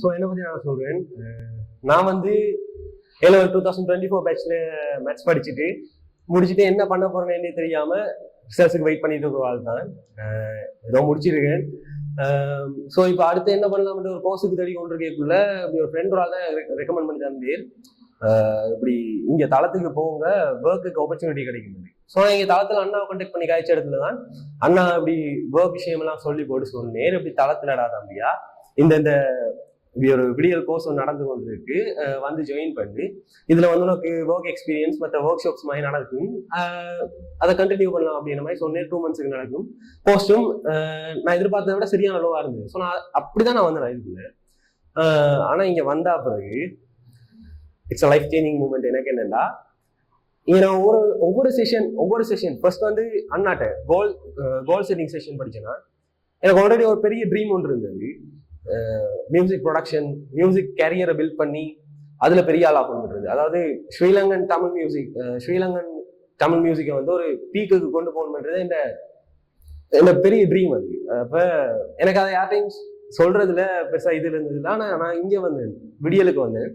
So என்னை பற்றி நான் சொல்கிறேன் நான் வந்து ஏழு டூ தௌசண்ட் டுவெண்ட்டி ஃபோர் பேட்ச்சில் மேட்ச் படிச்சுட்டு முடிச்சுட்டு என்ன பண்ண போகிறேன்னு தெரியாமல் ரிசர்ச்சுக்கு வெயிட் பண்ணிட்டு இருக்கிற ஆள் தான். ஏதோ முடிச்சிருக்கேன். ஸோ இப்போ அடுத்து என்ன பண்ணலாம்ன்ற ஒரு கோர்ஸுக்கு தேடி கொண்டு இருக்கக்குள்ள இப்படி ஒரு ஃப்ரெண்ட் ஒரு ஆள் தான் ரெக்கமெண்ட் பண்ணி தந்தேன். இப்படி இங்கே தளத்துக்கு போங்க ஒர்க்குக்கு ஆப்பர்ச்சுனிட்டி கிடைக்கும் ஸோ இங்கே தளத்தில் அண்ணாவை கான்டாக்ட் பண்ணி காய்ச்ச இடத்துல தான் அண்ணா இப்படி ஒர்க் விஷயமெல்லாம் சொல்லி போட்டு சொன்னேன். இப்படி தளத்துலடா தம்பியா? இந்த இந்த இப்படி ஒரு விடியல் கோர்ஸ் நடந்து கொண்டிருக்கு. வந்து ஜாயின் பண்ணி. இதுல வந்து உனக்கு ஒர்க் எக்ஸ்பீரியன்ஸ் மற்ற ஒர்க் ஷாப்ஸ் மாதிரி நடக்கும். அதை கண்டினியூ பண்ணலாம் அப்படின்ற மாதிரி சொன்னேன். டூ மந்த்ஸ்க்கு நடக்கும். போஸ்ட்டும் நான் எதிர்பார்த்ததை விட சரியான லோவா இருந்தது. ஸோ நான் அப்படிதான் நான் வந்தேன் நான் அஹ் ஆனா இங்க வந்தா பிறகு it's a life changing moment எனக்கு என்னென்னா இங்கே நான் ஒவ்வொரு ஒவ்வொரு செஷன் ஒவ்வொரு செஷன் ஃபர்ஸ்ட் வந்து அண்ணாட்ட கோல் கோல் செட்டிங் செஷன் படிச்சேன்னா எனக்கு ஆல்ரெடி ஒரு பெரிய ட்ரீம் ஒன்று இருந்தது. மியூசிக் ப்ரொடக்ஷன் மியூசிக் கேரியரை பில்ட் பண்ணி அதில் பெரிய ஆளாக பண்ணுறது அதாவது ஸ்ரீலங்கன் தமிழ் மியூசிக் ஸ்ரீலங்கன் தமிழ் மியூசிக்கை வந்து ஒரு பீக்குக்கு கொண்டு போகணுன்றது இந்த என்னோட பெரிய ட்ரீம் அது. அப்போ எனக்கு அதை யார்ட்டையும் சொல்றதுல பெருசாக இது இருந்தது இல்லை நான் இங்கே வந்தேன் விடியலுக்கு வந்தேன்.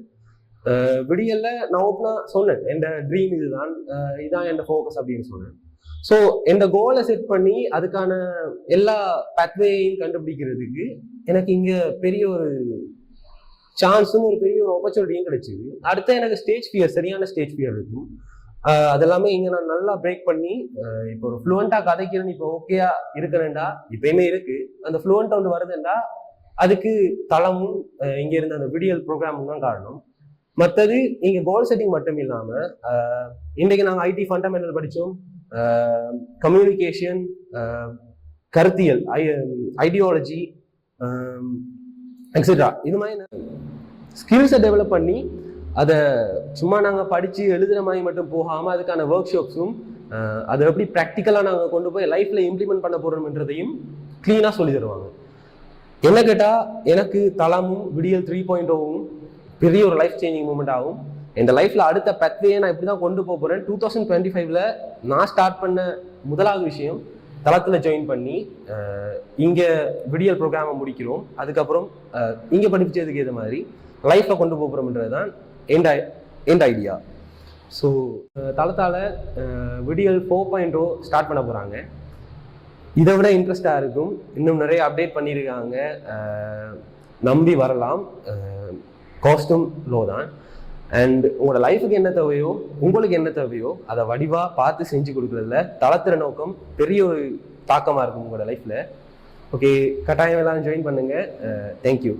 விடியலில் நான் ஓப்பனாக சொன்னேன் என் ட்ரீம் இதுதான் இதுதான் இதான் என் ஃபோக்கஸ் அப்படின்னு சொன்னேன். ஸோ இந்த கோலை செட் பண்ணி அதுக்கான எல்லா பேத்வேயும் கண்டுபிடிக்கிறதுக்கு எனக்கு இங்கே பெரிய ஒரு சான்ஸும் ஒரு பெரிய ஒரு ஆப்பர்ச்சுனிட்டியும் கிடைச்சிது. அடுத்து எனக்கு ஸ்டேஜ் ஃபியர் சரியான ஸ்டேஜ் ஃபியர் இருக்கும். அது அதெல்லாமே இங்கே நான் நல்லா பிரேக் பண்ணி இப்போ ஒரு ஃப்ளூவெண்ட்டாக கதைக்கிறேன் இப்போ ஓகேயா இருக்கிறேன்டா இப்பயுமே இருக்கு. அந்த ஃப்ளூவெண்ட் ஒன்று வருதுண்டா அதுக்கு தளமும் இங்கே இருந்த அந்த விடியல் ப்ரோக்ராமும் தான் காரணம். மற்றது இங்கே கோல் செட்டிங் மட்டும் இல்லாமல் இன்றைக்கு நாங்கள் ஐடி ஃபண்டமெண்டல் படித்தோம் கம்யூனிகேஷன் கருத்தியல் ஐடியாலஜி எக்ஸெட்ரா இது மாதிரி ஸ்கில்ஸை டெவலப் பண்ணி அதை சும்மா நாங்கள் படித்து எழுதுகிற மாதிரி மட்டும் போகாமல் அதுக்கான ஒர்க் ஷாப்ஸும் அதை எப்படி ப்ராக்டிக்கலாக நாங்கள் கொண்டு போய் லைஃப்பில் இம்ப்ளிமெண்ட் பண்ண போகிறோம்ன்றதையும் க்ளீனாக சொல்லி தருவாங்க. என்ன கேட்டால் எனக்கு தளமும் விடியல் த்ரீ பாயிண்ட் ஓவும் பெரிய ஒரு லைஃப் சேஞ்சிங் மூமெண்ட் ஆகும். இந்த லைஃப்பில் அடுத்த பத்வையை நான் இப்படி தான் கொண்டு போக போகிறேன் டூ தௌசண்ட் டுவெண்ட்டி ஃபைவ்ல நான் ஸ்டார்ட் பண்ண முதலாவது விஷயம் தளத்தில் ஜாயின் பண்ணி இங்கே விடியல் ப்ரோக்ராமை முடிக்கிறோம். அதுக்கப்புறம் இங்கே படிப்பிச்சதுக்கு ஏற்ற மாதிரி லைஃப்பை கொண்டு போகிறோம்ன்றது தான் எண்ட் எண்ட் ஐடியா ஸோ தளத்தால் விடியல் ஃபோர் பாயிண்ட் ஓ ஸ்டார்ட் பண்ண போகிறாங்க இதை விட இன்ட்ரெஸ்டாக இருக்கும். இன்னும் நிறைய அப்டேட் பண்ணியிருக்காங்க. நம்பி வரலாம். காஸ்ட்டும் லோ தான். அண்ட் உங்களோட லைஃபுக்கு என்ன தேவையோ உங்களுக்கு என்ன தேவையோ அதை வடிவாக பார்த்து செஞ்சு கொடுக்குறதுல தளத்திற நோக்கம் பெரிய ஒரு தாக்கமாக இருக்கும் உங்களோட லைஃப்பில் ஓகே கட்டாயம் எல்லாம் ஜாயின் பண்ணுங்கள் தேங்க்யூ